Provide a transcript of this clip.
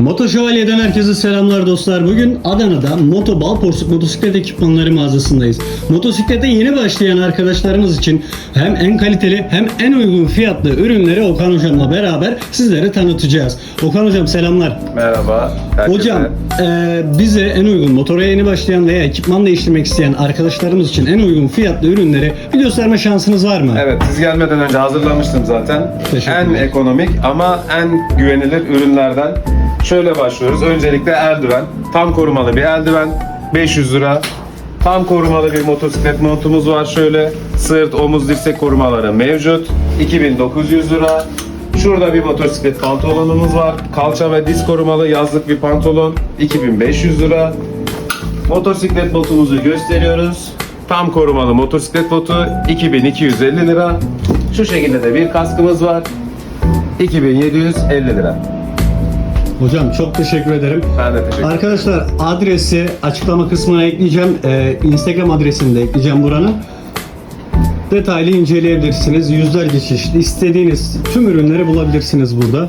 Moto Şövalye'den herkese selamlar dostlar. Bugün Adana'da Moto Balporsuk motosiklet ekipmanları mağazasındayız. Motosiklete yeni başlayan arkadaşlarımız için hem en kaliteli hem en uygun fiyatlı ürünleri Okan Hocam'la beraber sizlere tanıtacağız. Okan Hocam selamlar. Merhaba. herkese. Hocam eee, bize en uygun motora yeni başlayan veya ekipman değiştirmek isteyen arkadaşlarımız için en uygun fiyatlı ürünleri bir gösterme şansınız var mı? Evet, siz gelmeden önce hazırlamıştım zaten. En ekonomik ama en güvenilir ürünlerden. Şöyle başlıyoruz. Öncelikle eldiven. Tam korumalı bir eldiven. 500 lira. Tam korumalı bir motosiklet montumuz var. Şöyle sırt, omuz, dirsek korumaları mevcut. 2900 lira. Şurada bir motosiklet pantolonumuz var. Kalça ve diz korumalı yazlık bir pantolon. 2500 lira. Motosiklet botumuzu gösteriyoruz. Tam korumalı motosiklet botu 2250 lira. Şu şekilde de bir kaskımız var. 2750 lira. Hocam çok teşekkür ederim. Ben de teşekkür ederim. Arkadaşlar adresi açıklama kısmına ekleyeceğim. Ee, Instagram adresini de ekleyeceğim buranın. Detaylı inceleyebilirsiniz. Yüzlerce çeşit istediğiniz tüm ürünleri bulabilirsiniz burada.